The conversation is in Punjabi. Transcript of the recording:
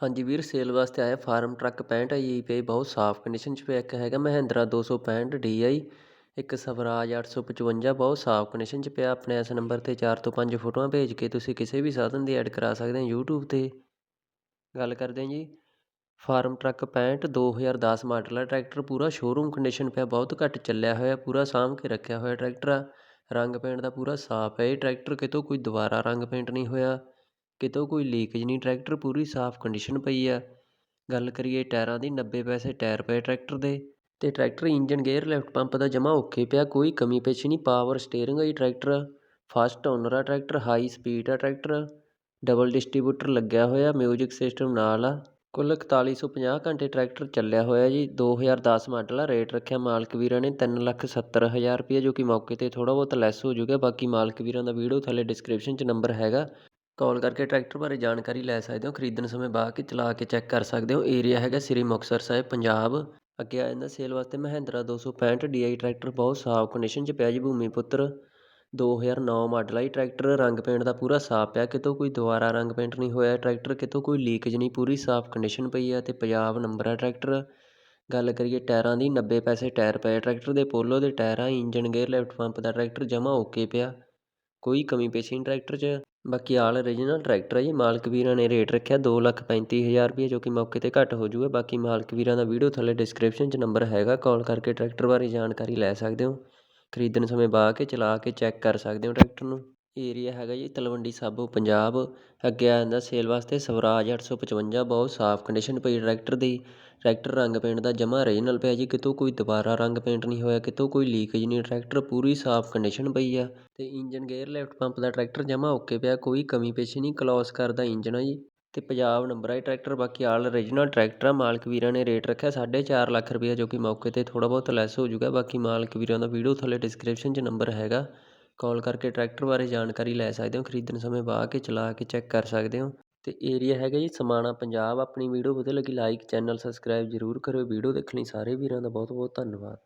ਹਾਂਜੀ ਵੀਰ ਸੇਲ ਵਾਸਤੇ ਆਇਆ ਫਾਰਮ ਟਰੱਕ 65 ਆਈ ਪਈ ਬਹੁਤ ਸਾਫ਼ ਕੰਡੀਸ਼ਨ 'ਚ ਪਿਆ, ਇੱਕ ਹੈਗਾ ਮਹਿੰਦਰਾ 265 DI ਇੱਕ ਸਵਰਾਜ 855 ਬਹੁਤ ਸਾਫ਼ ਕੰਡੀਸ਼ਨ 'ਚ ਪਿਆ, ਆਪਣੇ ਇਸ ਨੰਬਰ 'ਤੇ 4 ਤੋਂ 5 ਫੋਟੋਆਂ ਭੇਜ ਕੇ ਤੁਸੀਂ ਕਿਸੇ ਵੀ ਸਾਧਨ ਦੀ ਐਡ ਕਰਾ ਸਕਦੇ ਹੋ YouTube 'ਤੇ। ਗੱਲ ਕਰਦੇ ਹਾਂ ਜੀ, ਫਾਰਮ ਟਰੱਕ 65 2010 ਮਾਡਲ ਹੈ ਟਰੈਕਟਰ ਪੂਰਾ ਸ਼ੋਰੂਮ ਕੰਡੀਸ਼ਨ ਪਿਆ, ਬਹੁਤ ਘੱਟ ਚੱਲਿਆ ਹੋਇਆ, ਪੂਰਾ ਸਾਂਭ ਕੇ ਰੱਖਿਆ ਹੋਇਆ ਟਰੈਕਟਰ ਆ, ਰੰਗ ਪੇਂਟ ਦਾ ਪੂਰਾ ਸਾਫ਼ ਹੈ, ਇਹ ਟਰੈਕਟਰ ਕਿਤੋਂ ਕੋਈ ਦੁਬਾਰਾ ਰੰਗ ਪੇਂਟ ਨਹੀਂ ਹੋਇਆ। ਕਿਤੋਂ ਕੋਈ ਲੀਕੇਜ ਨਹੀਂ ਟਰੈਕਟਰ ਪੂਰੀ ਸਾਫ਼ ਕੰਡੀਸ਼ਨ ਪਈ ਆ। ਗੱਲ ਕਰੀਏ ਟਾਇਰਾਂ ਦੀ 90 ਪੈਸੇ ਟਾਇਰ ਪਏ ਟਰੈਕਟਰ ਦੇ ਅਤੇ tractor engine gear lift pump ਦਾ ਜਮ੍ਹਾਂ ਓਕੇ ਪਿਆ, ਕੋਈ ਕਮੀ ਪੇਸ਼ੀ ਨਹੀਂ ਪਾਵਰ ਸਟੇਅਰਿੰਗ ਆ ਜੀ ਟਰੈਕਟਰ ਫਸਟ ਓਨਰ ਆ ਟਰੈਕਟਰ ਹਾਈ ਸਪੀਡ ਆ ਟਰੈਕਟਰ ਡਬਲ ਡਿਸਟ੍ਰੀਬਿਊਟਰ ਲੱਗਿਆ ਹੋਇਆ ਮਿਊਜ਼ਿਕ ਸਿਸਟਮ ਨਾਲ ਆ, ਕੁੱਲ 4150 ਘੰਟੇ ਟਰੈਕਟਰ ਚੱਲਿਆ ਹੋਇਆ ਜੀ 2010 ਮਾਡਲ ਆ ਰੇਟ ਰੱਖਿਆ ਮਾਲਕ ਵੀਰਾਂ ਨੇ ਤਿੰਨ ਲੱਖ ਸੱਤਰ ਹਜ਼ਾਰ ਰੁਪਏ ਜੋ ਕਿ ਮੌਕੇ 'ਤੇ ਥੋੜ੍ਹਾ ਬਹੁਤ ਲੈਸ ਹੋ ਜਾਊਗਾ ਬਾਕੀ ਮਾਲਕ ਵੀਰਾਂ ਦਾ ਵੀਡੀਓ ਥੱਲੇ ਡਿਸਕ੍ਰਿਪਸ਼ਨ 'ਚ ਨੰਬਰ ਹੈਗਾ। ਕਾਲ ਕਰਕੇ ਟਰੈਕਟਰ ਬਾਰੇ ਜਾਣਕਾਰੀ ਲੈ ਸਕਦੇ ਹੋ, ਖਰੀਦਣ ਸਮੇਂ ਬਾਅਦ ਕੇ ਚਲਾ ਕੇ ਚੈੱਕ ਕਰ ਸਕਦੇ ਹੋ। ਏਰੀਆ ਹੈਗਾ ਸ੍ਰੀ ਮੁਕਤਸਰ ਸਾਹਿਬ, ਪੰਜਾਬ। ਅੱਗੇ ਆ ਜਾਂਦਾ ਸੇਲ ਵਾਸਤੇ ਮਹਿੰਦਰਾ 265 DI ਟਰੈਕਟਰ, ਬਹੁਤ ਸਾਫ਼ ਕੰਡੀਸ਼ਨ 'ਚ ਪਿਆ ਜੀ ਭੂਮੀ ਪੁੱਤਰ। 2009 ਮਾਡਲ ਆਈ ਟਰੈਕਟਰ, ਰੰਗ ਪੇਂਟ ਦਾ ਪੂਰਾ ਸਾਫ਼ ਪਿਆ, ਕਿਤੋਂ ਕੋਈ ਦੁਬਾਰਾ ਰੰਗ ਪੇਂਟ ਨਹੀਂ ਹੋਇਆ ਟਰੈਕਟਰ, ਕਿਤੋਂ ਕੋਈ ਲੀਕੇਜ ਨਹੀਂ, ਪੂਰੀ ਸਾਫ਼ ਕੰਡੀਸ਼ਨ ਪਈ ਆ ਤੇ ਪੰਜਾਬ ਨੰਬਰ ਆ ਟਰੈਕਟਰ। ਗੱਲ ਕਰੀਏ ਟਾਇਰਾਂ ਦੀ 90 ਪੈਸੇ ਟਾਇਰ ਪਏ ਟਰੈਕਟਰ ਦੇ, ਪੋਲੋ ਦੇ ਟਾਇਰਾਂ ਆ ਇੰਜਨ ਗੇਅਰ ਲੈਫਟ ਪੰਪ ਦਾ ਟਰੈਕਟਰ ਜਮਾ ਓਕੇ ਪਿਆ। ਕੋਈ ਕਮੀ ਪੇਸ਼ੀ ਨਹੀਂ ਟਰੈਕਟਰ 'ਚ। ਬਾਕੀ ਆਲ ਓਰੀਜਨਲ ਟਰੈਕਟਰ ਹੈ ਜੀ, ਮਾਲਕ ਵੀਰਾਂ ਨੇ ਰੇਟ ਰੱਖਿਆ ਦੋ ਲੱਖ ਪੈਂਤੀ ਹਜ਼ਾਰ ਰੁਪਏ, ਜੋ ਕਿ ਮੌਕੇ 'ਤੇ ਘੱਟ ਹੋ ਜੂਗਾ। ਬਾਕੀ ਮਾਲਕ ਵੀਰਾਂ ਦਾ ਵੀਡੀਓ ਥੱਲੇ ਡਿਸਕ੍ਰਿਪਸ਼ਨ 'ਚ ਨੰਬਰ ਹੈਗਾ ਕਾਲ ਕਰਕੇ ਟਰੈਕਟਰ ਬਾਰੇ ਜਾਣਕਾਰੀ ਲੈ ਸਕਦੇ ਹੋ। ਖਰੀਦਣ ਸਮੇਂ ਬਾ ਕੇ ਚਲਾ ਕੇ ਚੈੱਕ ਕਰ ਸਕਦੇ ਹੋ ਟਰੈਕਟਰ ਨੂੰ। ਏਰੀਆ ਹੈਗਾ ਜੀ, ਤਲਵੰਡੀ ਸਾਬੋ, ਪੰਜਾਬ। ਅੱਗੇ ਆ ਜਾਂਦਾ ਸੇਲ ਵਾਸਤੇ ਸਵਰਾਜ 855 ਬਹੁਤ ਸਾਫ਼ ਕੰਡੀਸ਼ਨ ਪਈ ਟਰੈਕਟਰ ਦੀ। ਟਰੈਕਟਰ ਰੰਗ ਪੇਂਟ ਦਾ ਜਮਾ ਓਰੀਜਨਲ ਪਿਆ ਜੀ, ਕਿਤੋਂ ਕੋਈ ਦੁਬਾਰਾ ਰੰਗ ਪੇਂਟ ਨਹੀਂ ਹੋਇਆ, ਕਿਤੋਂ ਕੋਈ ਲੀਕੇਜ ਨਹੀਂ ਟਰੈਕਟਰ ਪੂਰੀ ਸਾਫ਼ ਕੰਡੀਸ਼ਨ ਪਈ ਆ। ਤੇ ਇੰਜਨ ਗੇਅਰ ਲਿਫਟ ਪੰਪ ਦਾ ਟਰੈਕਟਰ ਜਮਾ ਓਕੇ ਪਿਆ, ਕੋਈ ਕਮੀ ਪੇਸ਼ੀ ਨਹੀਂ ਕਲੋਸ ਕਰਦਾ ਇੰਜਨ ਆ ਜੀ। ਤੇ ਪੰਜਾਬ ਨੰਬਰ ਆ ਟਰੈਕਟਰ ਬਾਕੀ ਆਲ ਓਰੀਜਨਲ ਟਰੈਕਟਰ ਆ, ਮਾਲਕ ਵੀਰਾਂ ਨੇ ਰੇਟ ਰੱਖਿਆ 4.5 ਲੱਖ ਰੁਪਏ ਜੋ ਕਿ ਮੌਕੇ ਤੇ ਥੋੜਾ ਬਹੁਤ ਲੈਸ ਹੋ ਜਾਊਗਾ ਬਾਕੀ ਮਾਲਕ ਵੀਰਾਂ ਦਾ ਵੀਡੀਓ ਥੱਲੇ ਡਿਸਕ੍ਰਿਪਸ਼ਨ 'ਚ ਨੰਬਰ ਹੈਗਾ। ਕਾਲ ਕਰਕੇ ਟਰੈਕਟਰ ਬਾਰੇ ਜਾਣਕਾਰੀ ਲੈ ਸਕਦੇ ਹੋ, ਖਰੀਦਣ ਸਮੇਂ ਵਾਹ ਕੇ ਚਲਾ ਕੇ ਚੈੱਕ ਕਰ ਸਕਦੇ ਹੋ। ਅਤੇ ਏਰੀਆ ਹੈਗਾ ਜੀ ਸਮਾਣਾ ਪੰਜਾਬ, ਆਪਣੀ ਵੀਡੀਓ ਵਧੀਆ ਲੱਗੀ ਲਾਈਕ ਚੈਨਲ ਸਬਸਕ੍ਰਾਈਬ ਜ਼ਰੂਰ ਕਰਿਓ। ਵੀਡੀਓ ਦੇਖਣ ਲਈ ਸਾਰੇ ਵੀਰਾਂ ਦਾ ਬਹੁਤ ਬਹੁਤ ਧੰਨਵਾਦ।